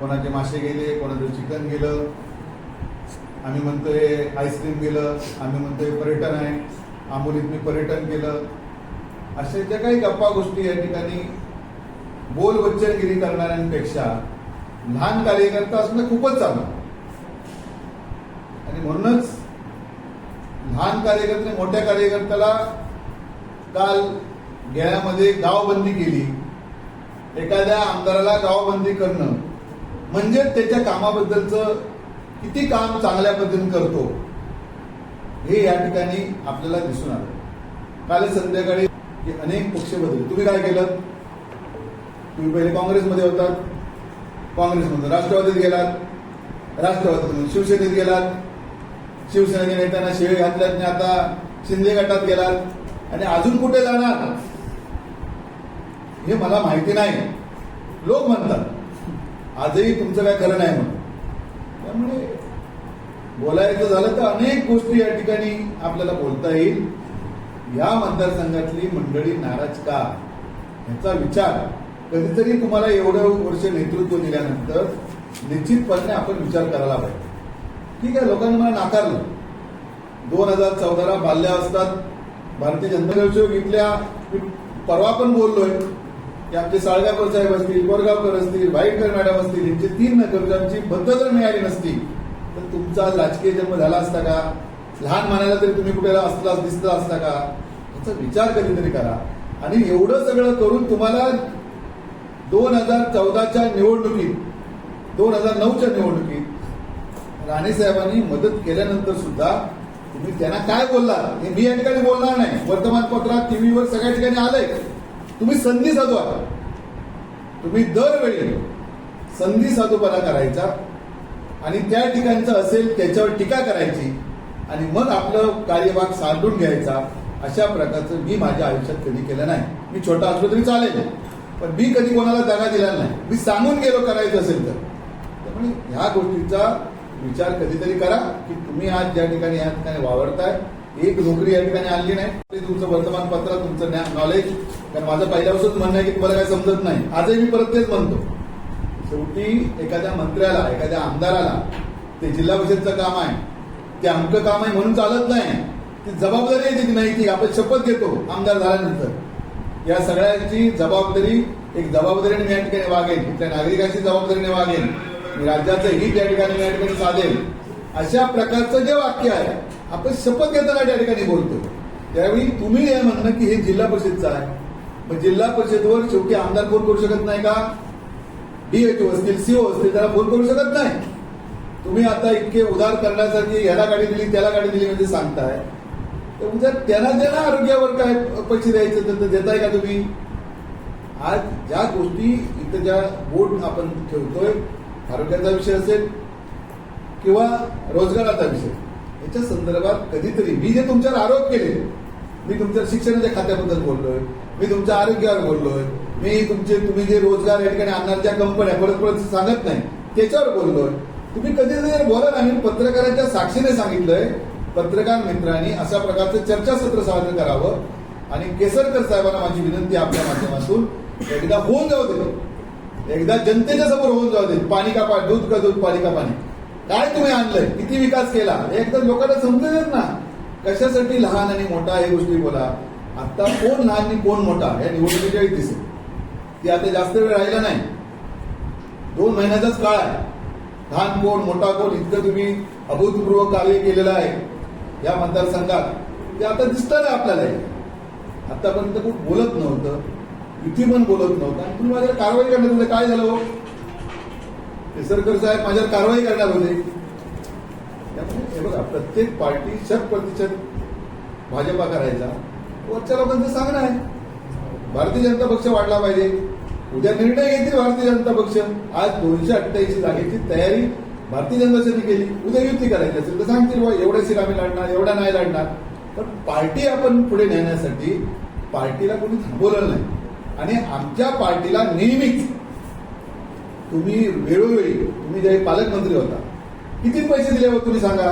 कोणाचे मासे गेले कोणाचं चिकन गेलं आम्ही म्हणतोय आईस्क्रीम गेलं आम्ही म्हणतोय पर्यटन आहे. आंबोलीत मी पर्यटन केलं. अशा ज्या काही गप्पा गोष्टी या ठिकाणी बोल वच्चनगिरी करणाऱ्यांपेक्षा लहान कार्यकर्ता असणं खूपच चांगलं. आणि म्हणूनच लहान कार्यकर्ते मोठ्या कार्यकर्त्याला काल गेल्यामध्ये गावबंदी केली. एखाद्या आमदाराला गावबंदी करणं म्हणजे त्याच्या कामाबद्दलचं किती काम चांगल्या पद्धतीने करतो हे या ठिकाणी आपल्याला दिसून आलं. काल संध्याकाळी अनेक पक्ष बदलले. तुम्ही काय केलं? तुम्ही पहिले काँग्रेसमध्ये होतात काँग्रेसमधून राष्ट्रवादीत गेलात राष्ट्रवादीतून शिवसेनेत गेलात शिवसेनेच्या नेत्यांना शिवे घातल्यात आणि आता शिंदे गटात गेलात आणि अजून कुठे जाणार? हे मला माहिती नाही. लोक म्हणतात आजही तुमचं काय खरं नाही म्हणून. त्यामुळे बोलायचं झालं तर अनेक गोष्टी या ठिकाणी आपल्याला बोलता येईल. या मतदारसंघातली मंडळी नाराज का? याचा विचार कधीतरी तुम्हाला एवढं वर्ष नेतृत्व दिल्यानंतर निश्चितपणे आपण विचार करायला पाहिजे. ठीक आहे लोकांनी मला नाकारलं. दोन हजार चौदाला बाल्यावस्थात भारतीय जनता पक्ष इथल्या मी परवा पण बोललोय. की आमचे साळगावकर साहेब असतील बोरगावकर असतील वाईटकर मॅडम असतील यांचे तीन नगरकांची बद्ध जर मिळाली नसती. तर तुमचा राजकीय जन्म झाला असता का? लहान मानायला तरी तुम्ही कुठे असला दिसला असता का? याचा विचार कधीतरी करा. आणि एवढं सगळं करून तुम्हाला दोन हजार चौदाच्या निवडणुकीत दोन हजार नऊच्या निवडणुकीत राणे साहेबांनी मदत केल्यानंतर सुद्धा तुम्ही त्यांना काय बोलला? हे मी या ठिकाणी बोलणार नाही. वर्तमानपत्रात टीव्हीवर सगळ्या ठिकाणी आलंय. तुम्ही संधी साधू साधवा तुम्ही दरवेळी संधी साधूपणा करायचा आणि त्या ठिकाणचं असेल त्याच्यावर टीका करायची आणि मग आपलं कार्यभाग सांडून घ्यायचा अशा प्रकारचं मी माझ्या आयुष्यात कधी केलं नाही. मी छोटा असलो तरी चालेल पण मी कधी कोणाला दगा दिला नाही. मी सांगून गेलो करायचं असेल तर. त्यामुळे ह्या गोष्टीचा विचार कधीतरी करा की तुम्ही आज ज्या ठिकाणी या ठिकाणी वावरताय एक नोकरी या ठिकाणी आणली नाही. ते तुमचं वर्तमानपत्र तुमचं नॉलेज कारण माझं पहिल्यापासून म्हणणं आहे की तुम्हाला काय समजत नाही. आजही मी परत तेच म्हणतो. शेवटी एखाद्या मंत्र्याला एखाद्या आमदाराला ते जिल्हा परिषदचं काम आहे. ते अमकं काम आहे म्हणून चालत नाही. ती जबाबदारी आहे ती नाही ती आपण शपथ घेतो आमदार झाल्यानंतर. या सगळ्यांची जबाबदारी एक जबाबदारीने मी या ठिकाणी वागेन. त्या नागरिकांची जबाबदारीने वागेन. राज्याचं हित या ठिकाणी मी या ठिकाणी साधेल अशा प्रकारचं जे वाक्य आहे आपण शपथ घेताना त्या ठिकाणी बोलतो त्यावेळी तुम्ही हे म्हणणं की हे जिल्हा परिषदचं आहे. मग जिल्हा परिषदवर शेवटी आमदार फोन करू शकत नाही का? डीएचओ असतील सीओ असतील त्याला फोन करू शकत नाही. तुम्ही आता इतके उदार करण्यासाठी याला गाडी दिली त्याला गाडी दिली म्हणजे सांगताय. तर म्हणजे त्यांना ज्यांना आरोग्यावर काय पैसे द्यायचे तर देताय का तुम्ही? आज ज्या गोष्टी इथं ज्या बोर्ड आपण ठेवतोय आरोग्याचा विषय असेल किंवा रोजगाराचा विषय. याच्या संदर्भात कधीतरी मी जे तुमच्यावर आरोप केले मी तुमच्या शिक्षणाच्या खात्याबद्दल बोललोय मी तुमच्या आरोग्यावर बोललोय मी तुमचे तुम्ही जे रोजगार या ठिकाणी आणणार ज्या कंपन्या परत परत सांगत नाही त्याच्यावर बोललोय. तुम्ही कधीतरी बोला नाही मी पत्रकारांच्या साक्षीने सांगितलंय पत्रकार मित्रांनी अशा प्रकारचं चर्चासत्र सादर करावं आणि केसरकर साहेबांना माझी विनंती आपल्या माध्यमातून एकदा होऊन जाऊ दे. एकदा जनतेच्या समोर होऊन जाऊ दे. पाणी का पाणी दूध का दूध पाणी का पाणी. काय तुम्ही आणलंय? किती विकास केला? हे एकदम लोकांना समजू ना कशासाठी लहान आणि मोठा हे गोष्टी बोला. आता कोण लहान आणि कोण मोठा? या निवडणुकीच्या वेळी दिसेल ती आता जास्त वेळ राहिला नाही. दोन महिन्याचाच काळ आहे. लहान कोण मोठा कोण इतकं तुम्ही अभूतपूर्व कार्य केलेलं आहे. या मतदारसंघात. ते आता दिसतं आपल्याला आतापर्यंत खूप बोलत नव्हतं. इथे पण बोलत नव्हतं. आणि तुम्ही माझ्या कारवाई करण्यात काय झालं हो? केसरकर साहेब माझ्यावर कारवाई करणार होते त्यामुळे हे बघा प्रत्येक पार्टी शत प्रतिशत भाजपा करायचा. वरच्या लोकांचं सांगणं आहे. भारतीय जनता पक्ष वाढला पाहिजे. उद्या निर्णय घेतील भारतीय जनता पक्ष. आज दोनशे अठ्ठ्याऐंशी जागेची तयारी भारतीय जनता पक्षाने केली. उद्या युती करायची असेल तर सांगतील बा एवढ्या सीट आम्ही लढणार एवढ्या नाही लढणार. पण पार्टी आपण पुढे नेण्यासाठी पार्टीला कोणी थांबवलं नाही. आणि आमच्या पार्टीला नेहमीच तुम्ही वेळोवेळी तुम्ही ज्यावेळी पालकमंत्री होता किती पैसे दिले तुम्ही सांगा?